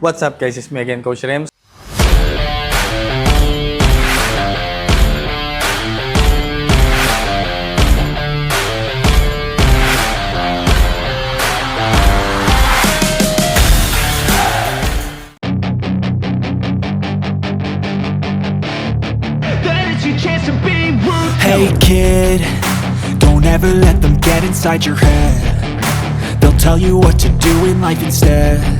What's up guys, it's me again, Coach Rems. Hey kid, don't ever let them get inside your head. They'll tell you what to do in life instead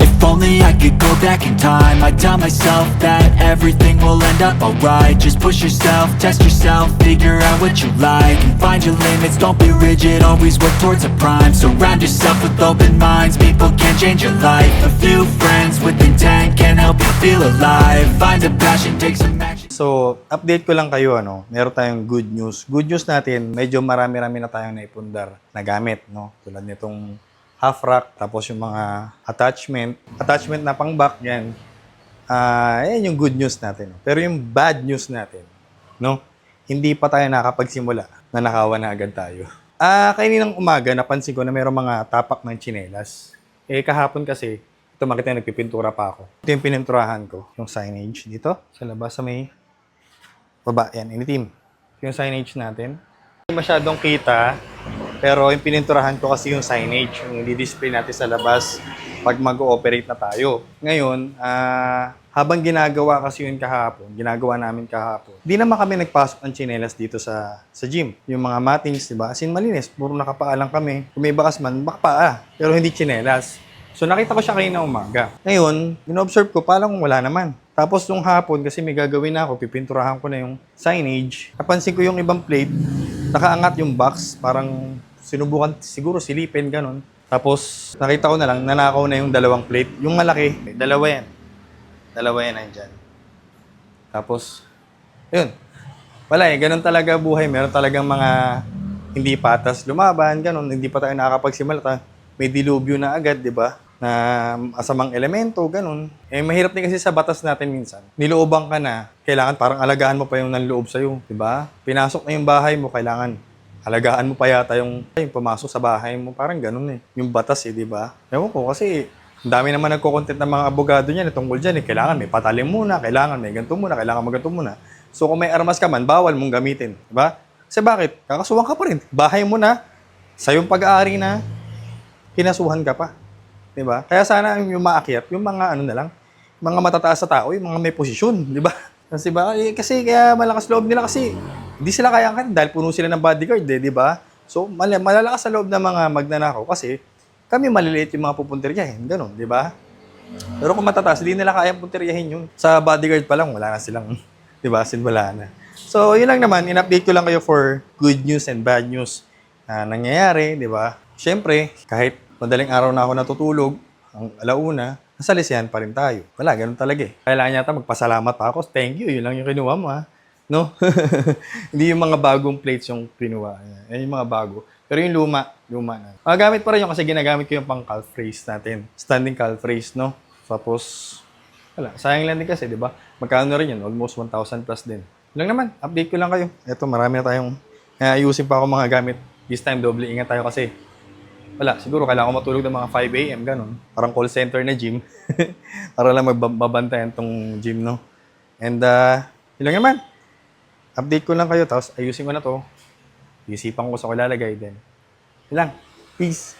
If only I could go back in time. I'd tell myself that everything will end up alright. Just push yourself, test yourself, figure out what you like And find your limits, don't be rigid, always work towards a prime. Surround yourself with open minds, people can change your life. A few friends with intent can help you feel alive. Find a passion, take some action. So, update ko lang kayo, ano, meron tayong good news. Good news natin, medyo marami-rami na tayong naipundar na gamit, no? Tulad nitong half rack, tapos yung mga attachment. Attachment na pang back, yan. Ah, yan yung good news natin. Pero yung bad news natin, no? Hindi pa tayo nakapagsimula na nakawa na agad tayo. Ah, kaninang umaga, napansin ko na mayroong mga tapak ng tsinelas. Eh, kahapon kasi, ito makita nagpipintura pa ako. Ito yung pininturahan ko, yung signage dito, sa labas sa may baba, yan, initim. Yung signage natin. Hindi masyadong kita, pero yung pininturahan ko kasi yung signage, yung di-display natin sa labas pag mag-ooperate na tayo. Ngayon, ah, habang ginagawa kasi yun kahapon, ginagawa namin kahapon, di naman kami nagpasok ng chinelas dito sa sa gym. Yung mga matings, di ba? As in, malinis. Puro nakapaa lang kami. Kung may bakas man, makapaa. Pero hindi chinelas. So nakita ko siya kanina umaga. Ngayon, in-observe ko, parang wala naman. Tapos nung hapon, kasi may gagawin ako, pipinturahan ko na yung signage. Napansin ko yung ibang plate, nakaangat yung box, parang sinubukan siguro silipin, ganun. Tapos nakita ko na lang, nanakaw na yung dalawang plate. Yung malaki, dalawa yan. Dalawa yan nandyan. Tapos, yun. Wala eh, ganun talaga buhay. Meron talagang mga hindi patas lumaban, ganun. Hindi pa tayo nakakapagsimula. May dilubyo na agad, di ba? Na asamang elemento, ganun. Eh, mahirap din kasi sa batas natin minsan. Nilooban ka na, kailangan parang alagaan mo pa yung nanloob sa'yo, di ba? Pinasok na yung bahay mo, kailangan alagaan mo pa yata yung, yung pumasok sa bahay mo. Parang ganun eh. Yung batas eh, di ba? Ewan ko, kasi ang dami naman nagko-content ng mga abogado niyan tungkol dyan eh. Kailangan may patalim muna, kailangan may ganito muna, kailangan maganto muna. So kung may armas ka man, bawal mong gamitin. Di ba? Kasi bakit? Kakasuhan ka pa rin. Bahay mo na, sa yung pag-aari na, kinasuhan ka pa. Di ba? Kaya sana yung maakyat, yung mga ano na lang, mga matataas sa tao, yung mga may posisyon, di ba? Kasi ba? Eh, kasi kaya malakas loob nila kasi hindi sila kaya kan dahil puno sila ng bodyguard, eh, di ba? So mal- malalakas sa loob ng mga magnanakaw kasi kami maliliit yung mga pupuntiryahin, ganun, di ba? Pero kung matataas, hindi nila kaya puntiryahin yun. Sa bodyguard pa lang, wala na silang, di ba, sin wala na. So, yun lang naman, in-update ko lang kayo for good news and bad news na nangyayari, di ba? Siyempre, kahit madaling araw na ako natutulog, ang alauna, nasa lisihan pa rin tayo. Wala, ganun talaga eh. Kailangan yata magpasalamat pa ako. Thank you, yun lang yung kinuha mo ha. No? Hindi yung mga bagong plates yung kinuha. Yan yung mga bago. Pero yung luma, luma na. Magagamit pa rin yung kasi ginagamit ko yung pang calf raise natin. Standing calf raise, no? Tapos, wala. Sayang lang din kasi, di ba? Magkano rin yun? Almost 1,000 plus din. Yun lang naman. Update ko lang kayo. Ito, marami na tayong uh, ayusin pa ako mga gamit. This time, doble ingat tayo kasi wala, siguro kailangan ko matulog ng mga 5 a.m. ganun. Parang call center na gym. Para lang magbabantayan tong gym, no? And, uh, yun naman. Update ko lang kayo, tapos ayusin ko na to. Isipan ko sa ko lalagay din. Yun lang. Peace.